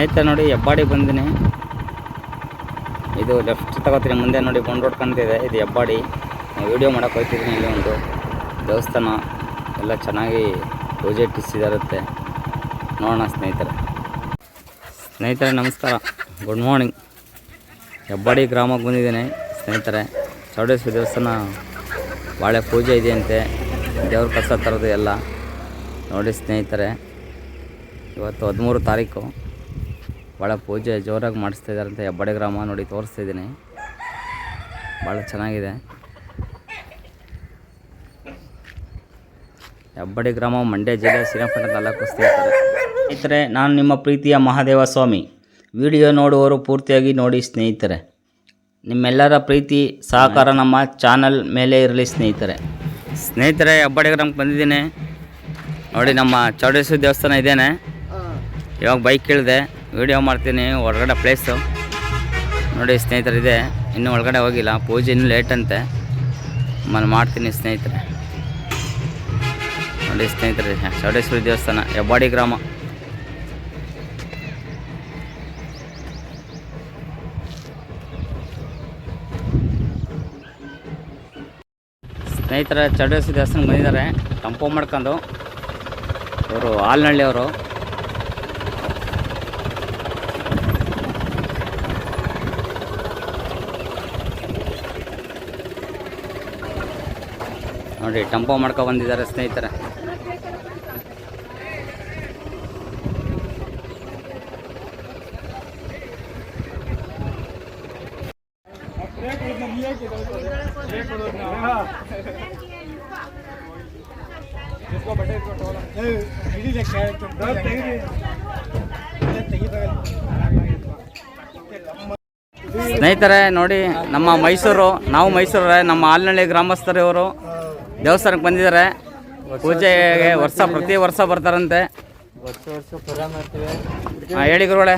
ಸ್ನೇಹಿತರೆ ನೋಡಿ, ಹೆಬ್ಬಾಡಿ ಬಂದಿನಿ. ಇದು ಲೆಫ್ಟ್ ತಗೋತೀನಿ, ಮುಂದೆ ನೋಡಿ ಬಂಡ್ ರೋಡ್ ಇದು ಹೆಬ್ಬಾಡಿ. ವಿಡಿಯೋ ಮಾಡೋಕೆ ಹೋಗ್ತಿದ್ದೀನಿ ಇಲ್ಲಿ ಒಂದು ದೇವಸ್ಥಾನ. ಎಲ್ಲ ಚೆನ್ನಾಗಿ ಪೂಜೆ ಇಟ್ಟಿಸಿದಾರುತ್ತೆ ನೋಡೋಣ ಸ್ನೇಹಿತರೆ. ಸ್ನೇಹಿತರೆ, ನಮಸ್ಕಾರ. ಗುಡ್ ಮಾರ್ನಿಂಗ್ ಹೆಬ್ಬಾಡಿ ಗ್ರಾಮಕ್ಕೆ ಬಂದಿದ್ದೀನಿ ಸ್ನೇಹಿತರೆ. ಚೌಡೇಶ್ವರಿ ದೇವಸ್ಥಾನ ಬಾಳೆ ಪೂಜೆ ಇದೆಯಂತೆ. ದೇವ್ರ ಕಸ ಥರದ್ದು ಎಲ್ಲ. ನೋಡಿ ಸ್ನೇಹಿತರೆ, ಇವತ್ತು ಹದಿಮೂರು ತಾರೀಕು. ಭಾಳ ಪೂಜೆ ಜೋರಾಗಿ ಮಾಡಿಸ್ತಾ ಅಂತ ಹೆಬ್ಬಾಡಿ ಗ್ರಾಮ ನೋಡಿ ತೋರಿಸ್ತಾ ಇದ್ದೀನಿ. ಭಾಳ ಚೆನ್ನಾಗಿದೆ. ಹೆಬ್ಬಾಡಿ ಗ್ರಾಮ ಮಂಡ್ಯ ಜಿಲ್ಲೆ ಶ್ರೀರಂಗಪಟ್ಟಣ ತಾಲೂಕು ಸ್ನೇಹಿತರೆ ಸ್ನೇಹಿತರೆ, ನಾನು ನಿಮ್ಮ ಪ್ರೀತಿಯ ಮಹಾದೇವ ಸ್ವಾಮಿ. ವಿಡಿಯೋ ನೋಡುವವರು ಪೂರ್ತಿಯಾಗಿ ನೋಡಿ ಸ್ನೇಹಿತರೆ. ನಿಮ್ಮೆಲ್ಲರ ಪ್ರೀತಿ, ಸಹಕಾರ ನಮ್ಮ ಚಾನಲ್ ಮೇಲೆ ಇರಲಿ ಸ್ನೇಹಿತರೆ. ಸ್ನೇಹಿತರೆ ಹೆಬ್ಬಾಡಿ ಗ್ರಾಮಕ್ಕೆ ಬಂದಿದ್ದೀನಿ. ನೋಡಿ ನಮ್ಮ ಚೌಡೇಶ್ವರಿ ದೇವಸ್ಥಾನ ಇದ್ದೇನೆ ಇವಾಗ ಬೈಕ್ ಇಳಿದೆ. ವಿಡಿಯೋ ಮಾಡ್ತೀನಿ, ಹೊರಗಡೆ ಪ್ಲೇಸು ನೋಡಿ ಸ್ನೇಹಿತರಿದೆ, ಇನ್ನೂ ಒಳಗಡೆ ಹೋಗಿಲ್ಲ, ಪೂಜೆ ಇನ್ನೂ ಲೇಟ್ ಅಂತೆ. ನಾನು ಮಾಡ್ತೀನಿ ಸ್ನೇಹಿತರೆ. ನೋಡಿ ಸ್ನೇಹಿತರೆ, ಚೌಡೇಶ್ವರಿ ದೇವಸ್ಥಾನ, ಹೆಬ್ಬಾಡಿ ಗ್ರಾಮ. ಸ್ನೇಹಿತರ, ಚೌಡೇಶ್ವರಿ ದೇವಸ್ಥಾನ ಬಂದಿದ್ದಾರೆ ಟಂಪೋ ಮಾಡ್ಕೊಂಡು. ಇವರು ಹಾಲ್ನಳ್ಳಿ ನೋಡಿ, ಟಂಪೋ ಮಾಡ್ಕೊ ಬಂದಿದ್ದಾರೆ ಸ್ನೇಹಿತರೆ. ಸ್ನೇಹಿತರೆ, ನೋಡಿ, ನಮ್ಮ ಮೈಸೂರು, ನಾವು ಮೈಸೂರೇ, ನಮ್ಮ ಆಲ್ನಳ್ಳಿ ಗ್ರಾಮಸ್ಥರು ಇವರು ದೇವಸ್ಥಾನಕ್ಕೆ ಬಂದಿದ್ದಾರೆ. ಪೂಜೆಗೆ ವರ್ಷ ಪ್ರತಿ ವರ್ಷ ಬರ್ತಾರಂತೆ. ವರ್ಷ ಹಾಂ ಹೇಳಿ ಗುರುಗಳೇ,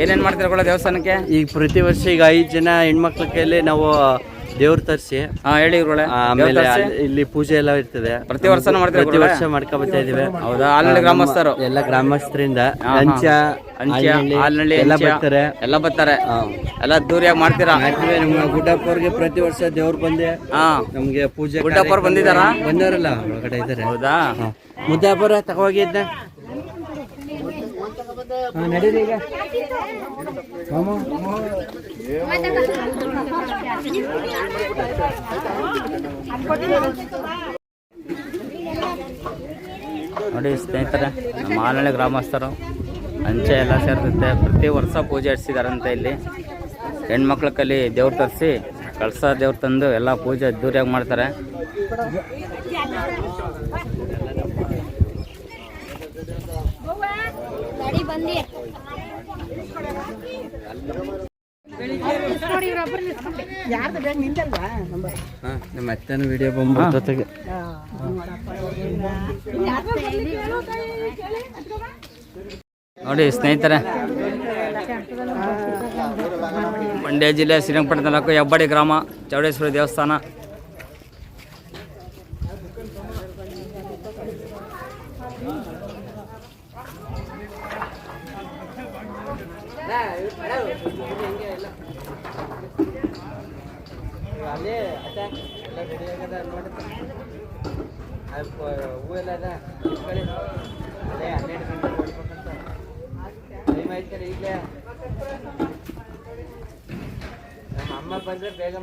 ಏನೇನು ಮಾಡ್ತೀರಾ ಗುರುಗಳೇ ದೇವಸ್ಥಾನಕ್ಕೆ? ಈಗ ಪ್ರತಿ ವರ್ಷ ಈಗ ಐದು ಜನ ಹೆಣ್ಮಕ್ಳ ಕೈಯಲ್ಲಿ ನಾವು ದೇವ್ರ ತರಿಸಿ. ಹಾ ಹೇಳಿ ಗುರುಗಳೇ. ಆಮೇಲೆ ಅಲ್ಲಿ- ಇಲ್ಲಿ ಪೂಜೆ ಎಲ್ಲ ಇರ್ತದೆ. ಪ್ರತಿ ವರ್ಷನೂ ಮಾಡ್ತೀರಾ ಪ್ರತಿ ವರ್ಷ ಮಾಡ್ಕೊಬತ್ತಾ ಇದೀವಿ ಹೌದಾ? ಅಲ್ಲಿ ಗ್ರಾಮಸ್ಥರು? ಎಲ್ಲ ಗ್ರಾಮಸ್ಥರಿಂದ ಹಾ, ಹಾ. ಅಂಚ ಅಂಚೆ ಹಾಲ್ನಳ್ಳಿ ಹಾಲ್ನಳ್ಳಿ ಎಲ್ಲ ಬರ್ತಾರೆ. ಎಲ್ಲ ಬರ್ತಾರೆ. ಹಾ. ಎಲ್ಲ ದೂರಿಯಾಗಿ ಮಾಡ್ತೀರಾ? ನಮ್ಮ ಗುಡ್ಡಪ್ಪವ್ರಿಗೆ ಪ್ರತಿ ವರ್ಷ ದೇವ್ರು ಬಂದೆ ಹಾ. ನಮ್ಗೆ ಪೂಜೆ ಗುಡ್ಡಪ್ಪವ್ರು ಬಂದಿದ್ದಾರಾ? ಬಂದವರಲ್ಲ ಒಳಗಡೆ ಇದಾರೆ ಹೌದಾ? ಮುದ್ದಾಪುರ ತಗೋಗಿದ್ದ ನೋಡಿ ಸ್ನೇಹಿತರೆ, ನಮ್ಮ ಗ್ರಾಮಸ್ಥರು ಅಂಚೆ ಎಲ್ಲ ಸೇರ್ತೈತೆ ಪ್ರತಿ ವರ್ಷ ಪೂಜೆ ಹಡ್ಸಿದಾರಂತೆ ಇಲ್ಲಿ. ಹೆಣ್ಮಕ್ಳ ಕಲಿ ದೇವ್ರು ತರಿಸಿ, ಕಳಸ ದೇವ್ರು ತಂದು ಎಲ್ಲ ಪೂಜೆ ಅದ್ದೂರಿಯಾಗಿ ಮಾಡ್ತಾರೆ. ಗಾಡಿ ಬಂದಿ. ಹಾ, ನಮ್ಮ ಅತ್ತನ ವಿಡಿಯೋ ಬಂದ್ಬಿಡ್ತದೆ ನೋಡಿ ಸ್ನೇಹಿತರೆ ಮಂಡ್ಯ ಜಿಲ್ಲೆ ಶ್ರೀರಂಗಪಟ್ಟಣ ತಾಲೂಕು ಹೆಬ್ಬಾಡಿ ಗ್ರಾಮ ಚೌಡೇಶ್ವರಿ ದೇವಸ್ಥಾನ.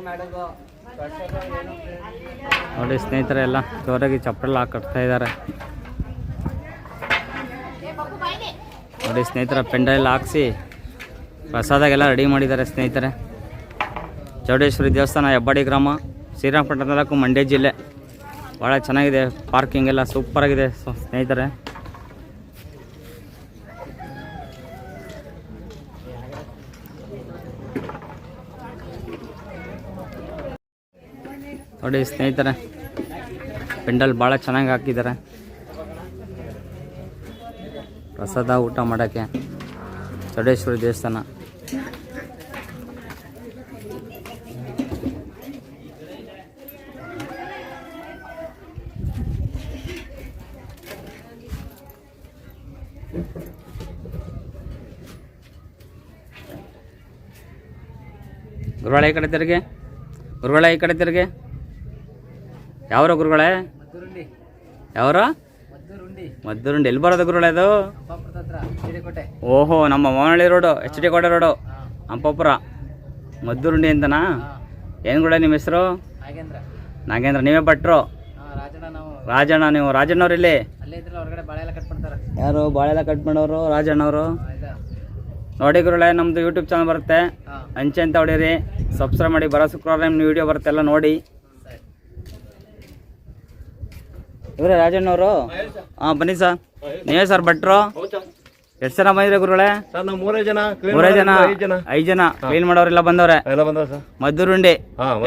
ಮಾಡೋದು. ನೋಡಿ ಸ್ನೇಹಿತರೆ ಎಲ್ಲ ಜೋರಾಗಿ ಚಪ್ಪಲ್ ಕಟ್ತಾ ಇದ್ದಾರೆ. ನೋಡಿ ಸ್ನೇಹಿತರ ಎಲ್ಲ ಹಾಕ್ಸಿ. ಪ್ರಸಾದಾಗೆಲ್ಲ ರೆಡಿ ಮಾಡಿದ್ದಾರೆ ಸ್ನೇಹಿತರೆ. ಚೌಡೇಶ್ವರಿ ದೇವಸ್ಥಾನ, ಹೆಬ್ಬಾಡಿ ಗ್ರಾಮ ಶ್ರೀರಂಗಪಟ್ಟಣ ತಾಲೂಕು ಮಂಡ್ಯ ಜಿಲ್ಲೆ. ಭಾಳ ಚೆನ್ನಾಗಿದೆ ಪಾರ್ಕಿಂಗ್ ಎಲ್ಲ ಸೂಪರಾಗಿದೆ ಸ್ನೇಹಿತರೆ. ನೋಡಿ ಸ್ನೇಹಿತರೆ, ಪೆಂಡಲ್ ಭಾಳ ಚೆನ್ನಾಗಿ ಹಾಕಿದ್ದಾರೆ. ಪ್ರಸಾದ ಊಟ ಮಾಡೋಕ್ಕೆ ಚೌಡೇಶ್ವರಿ ದೇವಸ್ಥಾನ. ಗುರುಗಳೇ ಈ ಕಡೆ ತಿರುಗಿ. ಗುರುಗಳೇ ಈ ಕಡೆ ತಿರುಗಿ. ಯಾವ್ರ ಗುರುಗಳೇ? ಯಾವ್ರ? ಮದ್ದೂರುಂಡಿ. ಎಲ್ಲಿ ಬರೋದು ಗುರುಗಳೇ ಅದು ಓಹೋ ನಮ್ಮ Mavanahalli road H D Kote road. Hampapura Ampapura Maddurundi ಅಂತನಾ? ಏನು ಗುಡ ನಿಮ್ಮ ಹೆಸರು? ನಾಗೇಂದ್ರ. ನೀವೇ ಭಟ್ರು? ರಾಜಣ್ಣ ನಾವು. ರಾಜಣ್ಣ ನೀವು ರಾಜಣ್ಣವ್ರು ಇಲ್ಲಿ? ಯಾರು ಬಾಳೆ ಎಲ್ಲ ಕಟ್ ಮಾಡೋರು ರಾಜಣ್ಣವರು? ನೋಡಿ ಗುರುಗಳೇ ನಮ್ದು ಯೂಟ್ಯೂಬ್ ಚಾನಲ್ ಬರುತ್ತೆ. ಅಂಚೆ ಅಂತ ಹೊಡೀರಿ. ಸಬ್ಸ್ಕ್ರೈಬ್ ಮಾಡಿ ಬರೋ ಶುಕ್ರವಾರ ನಿಮ್ಮ ವಿಡಿಯೋ ಬರುತ್ತೆ ಎಲ್ಲ ನೋಡಿ. ಇವರೇ ರಾಜಣ್ಣವರು ಹಾಂ ಬನ್ನಿ ಸರ್. ನೀವೇ ಸರ್ ಭಟ್ರು. ಎಷ್ಟು ಜನ ಬಂದಿದ್ರೆ ಗುರುಗಳೇ? ಮೂರೇ ಜನ ಮೂರೇ ಜನ ಐದ್ ಜನ. ಕ್ಲೀನ್ ಮಾಡೋರೆಲ್ಲ ಬಂದವ್ರೆ. Maddurundi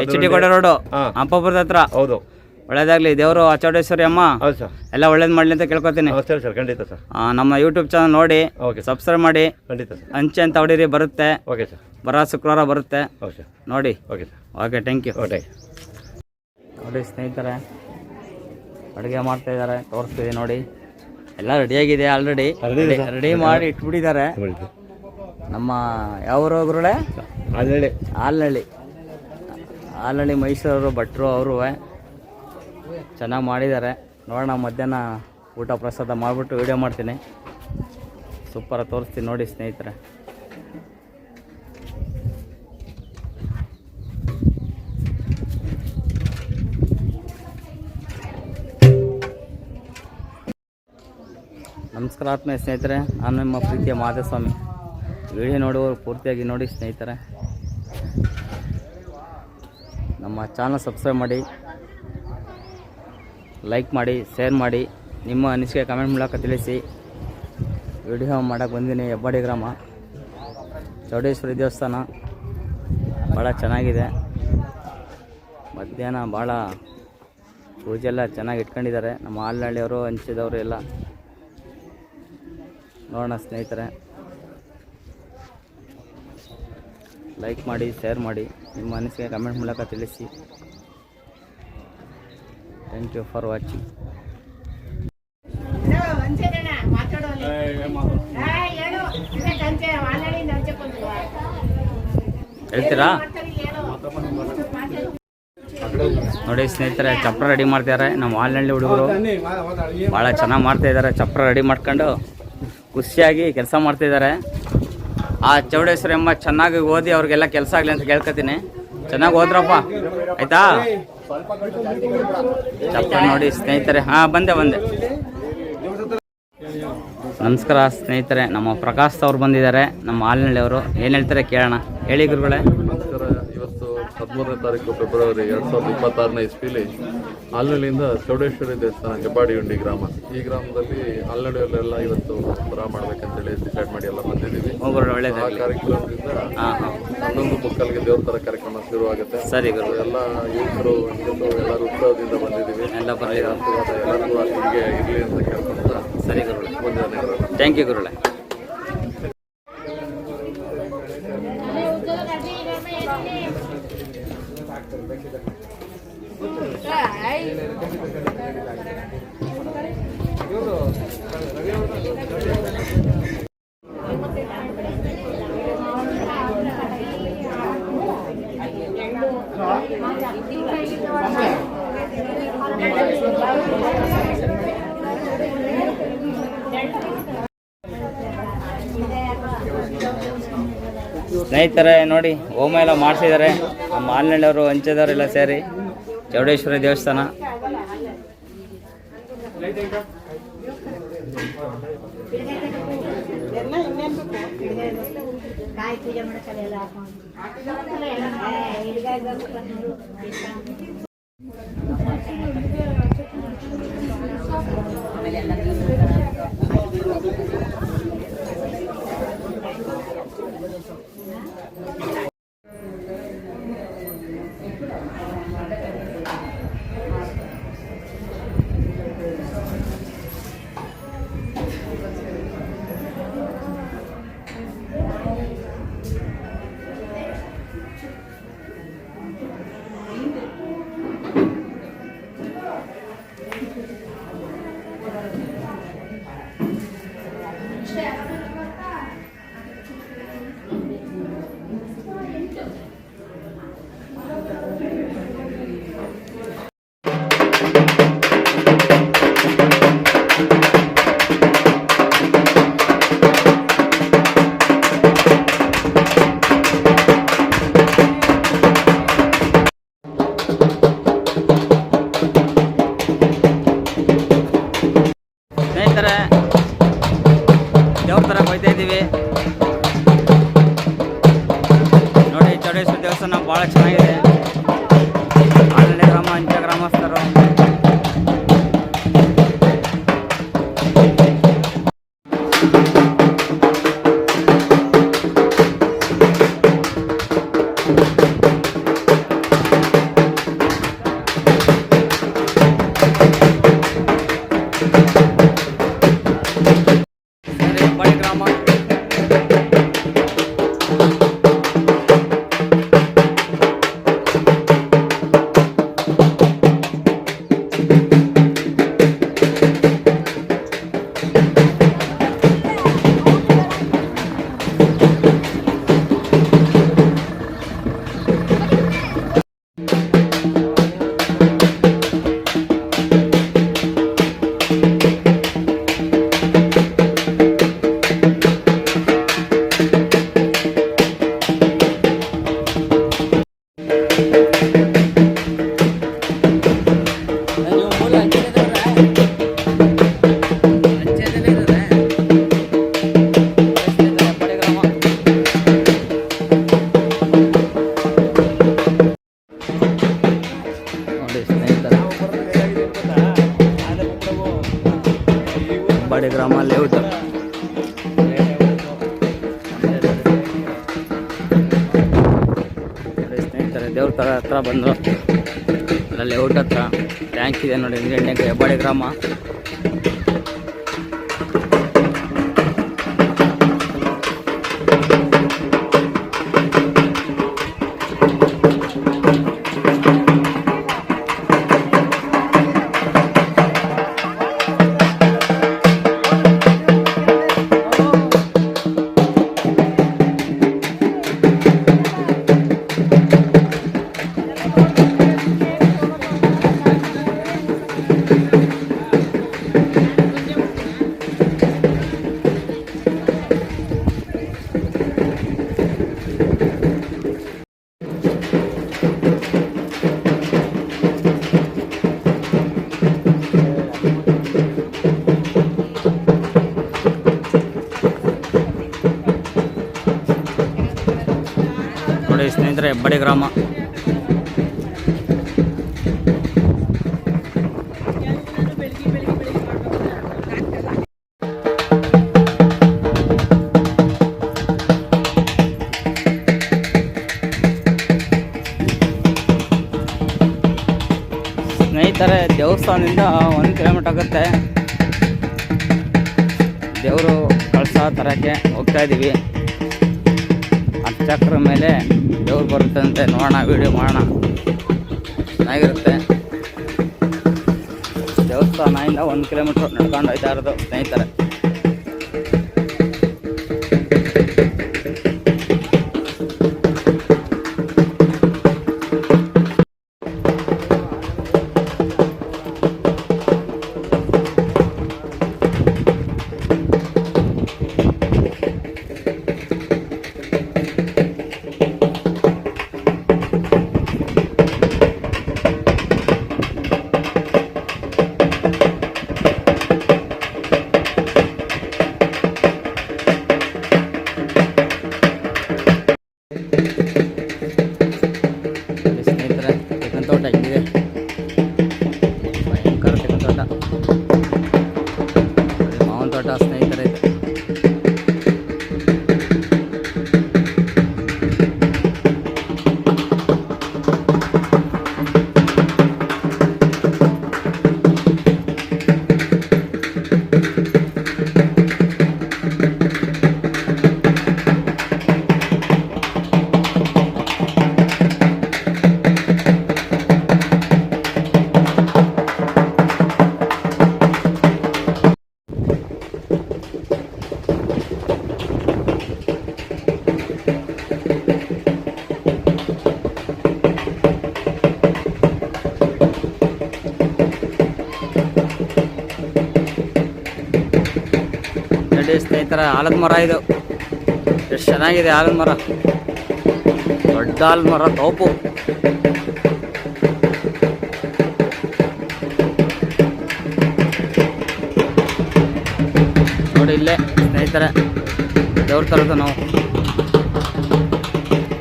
H D Kote road. ಅಂಪಾಪುರದ ಹತ್ರ. ಹೌದು. ಒಳ್ಳೇದಾಗ್ಲಿ ದೇವರು ಅಚೌಡೇಶ್ವರಿ ಅಮ್ಮ. ಹೌದು ಸರ್. ಎಲ್ಲ ಒಳ್ಳೇದು ಮಾಡಲಿ ಅಂತ ಕೇಳ್ಕೊತೀನಿ. ನಮ್ಮ ಯೂಟ್ಯೂಬ್ ಚಾನಲ್ ನೋಡಿ ಸಬ್ಸ್ಕ್ರೈಬ್ ಮಾಡಿ. ಖಂಡಿತ ಅಂಚೆ ಅಂತ ಹೊಡೀರಿ ಬರುತ್ತೆ. Okay sir. ಬರೋ ಶುಕ್ರವಾರ ಬರುತ್ತೆ. ಓಕೆ ನೋಡಿ. Okay sir. Okay thank you okay ನೋಡಿ ಸ್ನೇಹಿತರೆ ಅಡುಗೆ ಮಾಡ್ತಾ ಇದ್ದಾರೆ ತೋರಿಸ್ತೀವಿ ನೋಡಿ. ಎಲ್ಲ ರೆಡಿಯಾಗಿದೆ ಆಲ್ರೆಡಿ ರೆಡಿ ಮಾಡಿ ಇಟ್ಬಿಟ್ಟಿದ್ದಾರೆ. ನಮ್ಮ ಯಾವ ಗುರುಳೆ ಆಲ್ನಳ್ಳಿ ಆಲ್ನಳ್ಳಿ ಆಲ್ನಳ್ಳಿ ಮೈಸೂರು ಭಟ್ರು ಅವರು ಚೆನ್ನಾಗಿ ಮಾಡಿದ್ದಾರೆ. ನೋಡೋಣ ಮಧ್ಯಾಹ್ನ ಊಟ ಪ್ರಸಾದ ಮಾಡಿಬಿಟ್ಟು ವೀಡಿಯೋ ಮಾಡ್ತೀನಿ. ಸೂಪರಾಗಿ ತೋರಿಸ್ತೀನಿ ನೋಡಿ ಸ್ನೇಹಿತರೆ. ನಮಸ್ಕಾರ ಆತ್ಮೀಯ ಸ್ನೇಹಿತರೆ, ನಾನು ನಿಮ್ಮ ಪ್ರೀತಿಯ ಮಾಧಸ್ವಾಮಿ. ವಿಡಿಯೋ ನೋಡುವವರು ಪೂರ್ತಿಯಾಗಿ ನೋಡಿ ಸ್ನೇಹಿತರೆ. ನಮ್ಮ ಚಾನಲ್ ಸಬ್ಸ್ಕ್ರೈಬ್ ಮಾಡಿ ಲೈಕ್ ಮಾಡಿ ಶೇರ್ ಮಾಡಿ, ನಿಮ್ಮ ಅನಿಸಿಕೆ ಕಮೆಂಟ್ ಮೂಲಕ ತಿಳಿಸಿ. ವಿಡಿಯೋ ಮಾಡೋಕ್ಕೆ ಬಂದಿನಿ ಹೆಬ್ಬಾಡಿ ಗ್ರಾಮ. ಚೌಡೇಶ್ವರಿ ದೇವಸ್ಥಾನ. ಭಾಳ ಚೆನ್ನಾಗಿದೆ. ಮಧ್ಯಾಹ್ನ ಭಾಳ ಪೂಜೆ ಎಲ್ಲ ಚೆನ್ನಾಗಿ ಇಟ್ಕೊಂಡಿದ್ದಾರೆ. ನಮ್ಮ ಹಾಲ್ನಳ್ಳಿಯವರು ಹಂಚಿದವರು ಎಲ್ಲ. ನೋಡೋಣ ಸ್ನೇಹಿತರೆ. ಲೈಕ್ ಮಾಡಿ ಶೇರ್ ಮಾಡಿ ನಿಮ್ಮ ಅನಿಸಿಕೆ ಕಮೆಂಟ್ ಮೂಲಕ ತಿಳಿಸಿ. ಥ್ಯಾಂಕ್ ಯು ಫಾರ್ ವಾಚಿಂಗ್ ಹೇಳ್ತೀರಾ? ನೋಡಿ ಸ್ನೇಹಿತರೆ ಚಪ್ರ ರೆಡಿ ಮಾಡ್ತಿದ್ದಾರೆ. ನಮ್ಮ ಹಾಲ್ನಳ್ಳಿ ಹುಡುಗರು. ಭಾಳ ಚೆನ್ನಾಗಿ ಮಾಡ್ತಾ ಇದ್ದಾರೆ. ಚಪ್ರ ರೆಡಿ ಮಾಡ್ಕೊಂಡು. ಖುಷಿಯಾಗಿ ಕೆಲಸ ಮಾಡ್ತಿದ್ದಾರೆ ಆ ಚೌಡೇಶ್ವರಿ ಅಮ್ಮ ಚೆನ್ನಾಗಿ ಓದಿ ಅವ್ರಿಗೆಲ್ಲ ಕೆಲಸ ಆಗಲಿ ಅಂತ ಕೇಳ್ಕೊತೀನಿ. ಚೆನ್ನಾಗಿ ಓದ್ರಪ್ಪ. ಆಯ್ತಾ? ಚಪ್ಪ ನೋಡಿ ಸ್ನೇಹಿತರೆ. ಹಾಂ, ಬಂದೆ ಬಂದೆ. ನಮಸ್ಕಾರ ಸ್ನೇಹಿತರೆ. ನಮ್ಮ ಪ್ರಕಾಶ್ ಅವ್ರು ಬಂದಿದ್ದಾರೆ. ನಮ್ಮ ಹಾಲಿನಳ್ಳಿ ಅವರು. ಏನು ಹೇಳ್ತಾರೆ ಕೇಳೋಣ. ಹೇಳಿ ಗುರುಗಳೇ. ನಮಸ್ಕಾರ. ಇವತ್ತು ಹದಿಮೂರನೇ ತಾರೀಕು ಫೆಬ್ರವರಿ ಎರಡು ಸಾವಿರದ ಇಪ್ಪತ್ತಾರನೇ ಇಸ್ವಿಲಿ ಆಲ್ನಳ್ಳಿಯಿಂದ ಚೌಡೇಶ್ವರಿ ದೇವಸ್ಥಾನ ಹೆಬ್ಬಾಡಿಯುಂಡಿ ಗ್ರಾಮ. ಈ ಗ್ರಾಮದಲ್ಲಿ ಅಲ್ಲಡಿಯಲ್ಲೆಲ್ಲ ಇವತ್ತು ಬರ ಮಾಡ್ಬೇಕಂತೇಳಿ ಡಿಸೈಡ್ ಮಾಡಿ ಎಲ್ಲ ಬಂದಿದ್ದೀವಿ. ಆ ಕಾರ್ಯಕ್ರಮದಿಂದ ಹನ್ನೊಂದು ಮುಕ್ಕಲ್ಗೆ ದೇವ್ರ ಥರ ಕಾರ್ಯಕ್ರಮ ಶುರುವಾಗುತ್ತೆ. ಸರಿ ಗುರು. ಎಲ್ಲ ಯುವಕರು ಹೆಂಗಸರು ಎಲ್ಲರೂ ಉತ್ಸವದಿಂದ ಬಂದಿದ್ದೀವಿ. ಎಲ್ಲ ಬರಲಿ ಎಲ್ಲರಿಗೂ ಇರಲಿ ಅಂತ ಕೇಳ್ಕೊಂತ ಸರಿ ಗುರುಳೆ ಥ್ಯಾಂಕ್ ಯು ಗುರುಗಳೇ. ಸ್ನೇಹಿತರೆ ನೋಡಿ ಹೋಮ ಎಲ್ಲ ಮಾಡಿಸಿದ್ದಾರೆ. ನಮ್ಮ ಅವರು ಹಂಚಿದವರೆಲ್ಲ ಸೇರಿ. ಚೌಡೇಶ್ವರಿ ದೇವಸ್ಥಾನ. ಸ್ನೇಹಿತರೆ ದೇವ್ರ ಥರ ಹತ್ರ ಬಂದರು. ಅಲ್ಲಲ್ಲಿ ಊಟ ಹತ್ರ ಟ್ಯಾಂಕ್ ಇದೆ ನೋಡಿ ಇಂಡಿಯನ್ ಟ್ಯಾಂಕ್ ಗ್ರಾಮ. ಹೆಬ್ಬಾಳಿ ಗ್ರಾಮ ಸ್ನೇಹಿತರೆ ದೇವಸ್ಥಾನದಿಂದ ಒಂದು ಕಿಲೋಮೀಟರ್ ಆಗುತ್ತೆ. ದೇವರು ಕಳಸ ತರಕ್ಕೆ ಹೋಗ್ತಾ ಇದ್ದೀವಿ ಚಕ್ರ ಮೇಲೆ ದೇವ್ರು ಬರುತ್ತಂತೆ. ನೋಡೋಣ ವಿಡಿಯೋ ಮಾಡೋಣ. ಚೆನ್ನಾಗಿರುತ್ತೆ. ದೇವಸ್ಥಾನದಿಂದ ಒಂದು ಕಿಲೋಮೀಟ್ರ್ ನಡ್ಕೊಂಡು ಹೋಯ್ತಾ ಇರೋದು ಸ್ನೇಹಿತರೆ. ಸ್ನೇಹಿತರ ಆಲದ ಮರ ಇದು. ಎಷ್ಟು ಚೆನ್ನಾಗಿದೆ ಆಲದ ಮರ. ದೊಡ್ಡ ಆಲದ ಮರ, ತೋಪು. ನೋಡಿ ಇಲ್ಲೇ ಸ್ನೇಹಿತರೆ, ದೇವ್ರ ತರೋದು ನಾವು.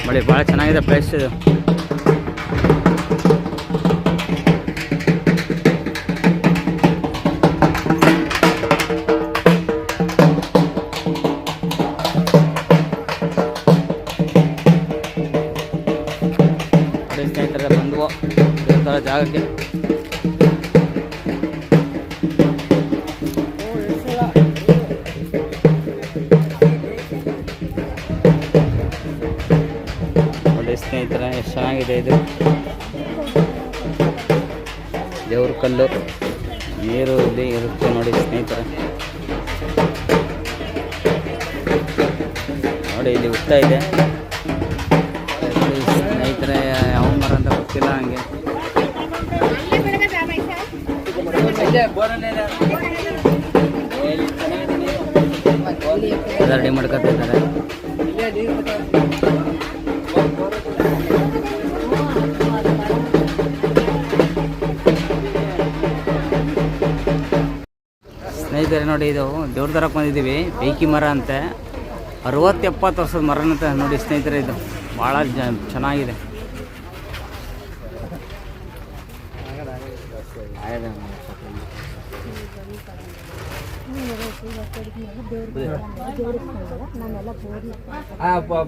ನೋಡಿ ಭಾಳ ಚೆನ್ನಾಗಿದೆ ಪ್ಲೇಸ್ ಇದು. ಜಾಗಕ್ಕೆ ನೋಡಿ ಸ್ನೇಹಿತರೆ, ಚೆನ್ನಾಗಿದೆ ಇದು. ದೇವ್ರ ಕಲ್ಲು. ನೀರು ಇಲ್ಲಿ ಇರುತ್ತೆ ನೋಡಿ ಸ್ನೇಹಿತರ. ನೋಡಿ ಇಲ್ಲಿ ಉತ್ತ ಇದೆ. ರೆಡಿ ಮಾಡ್ಕೊತಿದ್ದಾರೆ ಸ್ನೇಹಿತರೆ ನೋಡಿ, ಇದು ದೇವ್ರ ತರಕ್ಕೆ ಬಂದಿದ್ದೀವಿ. ಬೇಕಿ ಮರ ಅಂತೆ. ಅರವತ್ತೆಪ್ಪತ್ತು ವರ್ಷದ ಮರನಂತೆ ನೋಡಿ ಸ್ನೇಹಿತರೆ, ಇದು. ಭಾಳ ಚೆನ್ನಾಗಿದೆ.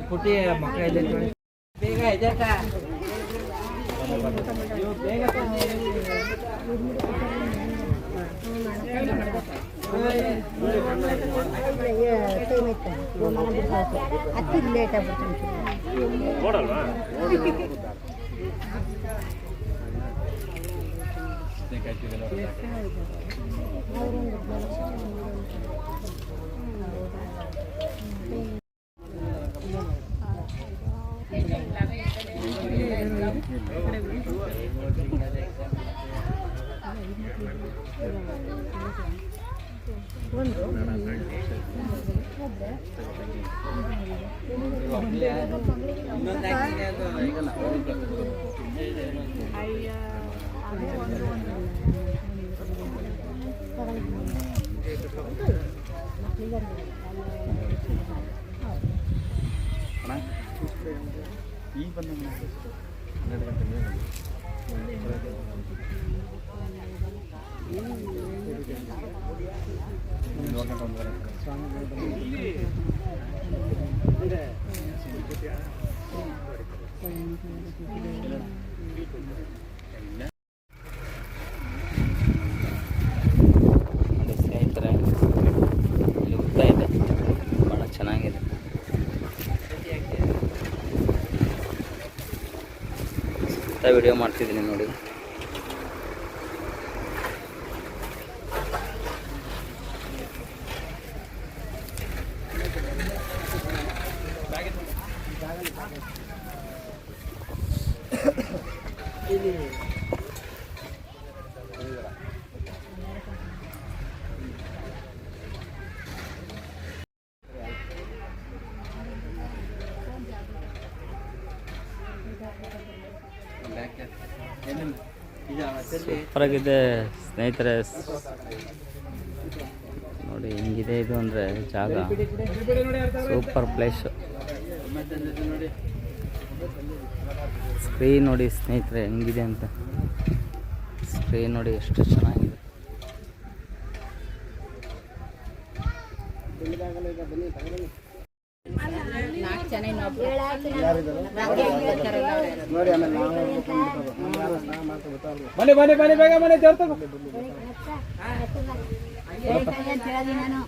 ಪುಟ್ಟಿ ಮಕ್ಕಳ ಬೇಗ ಎದ್ದೇಳ್ತಾ. ಅತಿ ಲೇಟ್ ಆಗ್ಬಿಡ್ತೀನಿ ನೋಡಿ ಸ್ನೇಹಿತರೆ ಇದೆ ಭಾಳ ಚೆನ್ನಾಗಿದೆ. ವಿಡಿಯೋ ಮಾಡ್ತಿದ್ದೀನಿ ನೋಡಿ. ಸೂಪರಾಗಿದೆ ಸ್ನೇಹಿತರೆ. ನೋಡಿ ಹೆಂಗಿದೆ ಇದು ಅಂದರೆ ಜಾಗ. Super place. ಸ್ಕ್ರೀನ್ ನೋಡಿ ಸ್ನೇಹಿತರೆ, ಹೆಂಗಿದೆ ಅಂತ. ಸ್ಕ್ರೀನ್ ನೋಡಿ ಎಷ್ಟು ಚೆನ್ನಾಗಿದೆ. ಹೇಳ್ತಾನೆ ಅಂತ ಮನೆ ನಾನು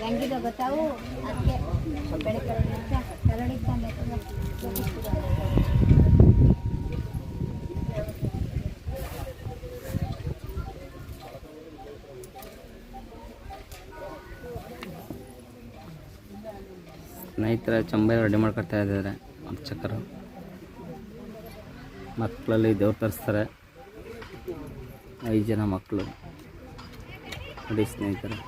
ಹೆಂಗಿದೆ ಗೊತ್ತಾವು ಅದಕ್ಕೆ ಬೆಳಗ್ಗೆ ಸ್ನೇಹಿತರ ಚಂಬೆ ರೆಡಿ ಮಾಡ್ಕೊಳ್ತಾ ಇದ್ದಾರೆ. ಅರ್ಚಕರು. ಮಕ್ಕಳಲ್ಲಿ ದೇವ್ರು ತರಿಸ್ತಾರೆ. ಐದು ಜನ ಮಕ್ಕಳು ನೋಡಿ ಸ್ನೇಹಿತರೆ.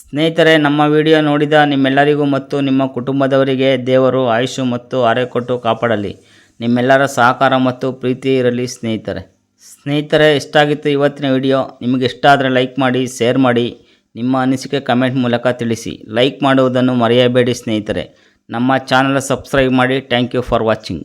ಸ್ನೇಹಿತರೆ, ನಮ್ಮ ವಿಡಿಯೋ ನೋಡಿದ ನಿಮ್ಮೆಲ್ಲರಿಗೂ ಮತ್ತು ನಿಮ್ಮ ಕುಟುಂಬದವರಿಗೆ ದೇವರು ಆಯುಷು ಮತ್ತು ಆರೋಗ್ಯ ಕೊಟ್ಟು ಕಾಪಾಡಲಿ. ನಿಮ್ಮೆಲ್ಲರ ಸಹಕಾರ ಮತ್ತು ಪ್ರೀತಿ ಇರಲಿ ಸ್ನೇಹಿತರೆ. ಸ್ನೇಹಿತರೆ ಎಷ್ಟಾಗಿತ್ತು ಇವತ್ತಿನ ವಿಡಿಯೋ. ನಿಮಗೆ ಇಷ್ಟ ಆದರೆ ಲೈಕ್ ಮಾಡಿ, ಶೇರ್ ಮಾಡಿ. ನಿಮ್ಮ ಅನಿಸಿಕೆ ಕಮೆಂಟ್ ಮೂಲಕ ತಿಳಿಸಿ. ಲೈಕ್ ಮಾಡುವುದನ್ನು ಮರೆಯಬೇಡಿ ಸ್ನೇಹಿತರೆ. ನಮ್ಮ ಚಾನಲ್ ಸಬ್ಸ್ಕ್ರೈಬ್ ಮಾಡಿ. Thank you for watching.